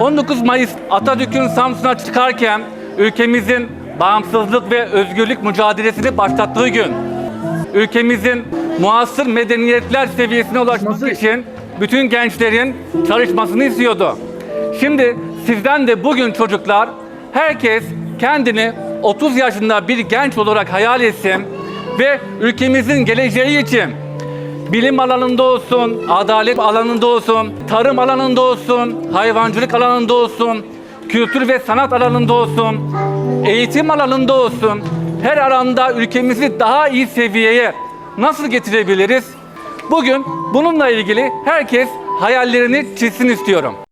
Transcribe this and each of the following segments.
19 Mayıs Atatürk'ün Samsun'a çıkarken ülkemizin bağımsızlık ve özgürlük mücadelesini başlattığı gün. Ülkemizin muasır medeniyetler seviyesine ulaşması için bütün gençlerin çalışmasını istiyordu. Şimdi sizden de bugün çocuklar herkes kendini 30 yaşında bir genç olarak hayal etsin ve ülkemizin geleceği için bilim alanında olsun, adalet alanında olsun, tarım alanında olsun, hayvancılık alanında olsun, kültür ve sanat alanında olsun, eğitim alanında olsun, her alanda ülkemizi daha iyi seviyeye nasıl getirebiliriz? Bugün bununla ilgili herkes hayallerini çizsin istiyorum.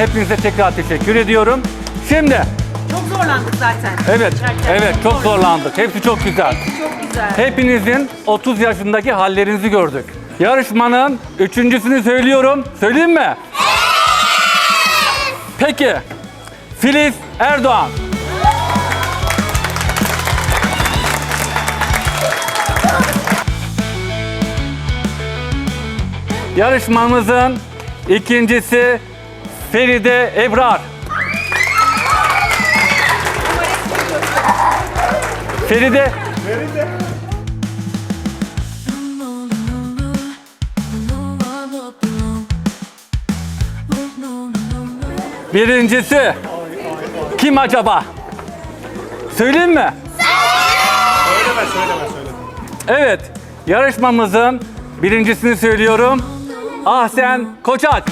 Hepinize tekrar teşekkür ediyorum. Şimdi Çok zorlandık zaten. Evet, Gerçekten evet çok zorlandık. zorlandık. Hepsi çok güzel. Çok güzel. Hepinizin 30 yaşındaki hallerinizi gördük. Yarışmanın üçüncüsünü söylüyorum. Söyleyeyim mi? Peki. Filiz Erdoğan. Yarışmamızın ikincisi Feride Ebrar. Feride Birincisi kim acaba? Söyleyeyim mi? Söyleme söyleme söyleme. Evet, yarışmamızın birincisini söylüyorum. Ahsen Koçak.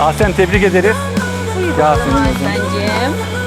Ahsen tebrik ederiz. Bence.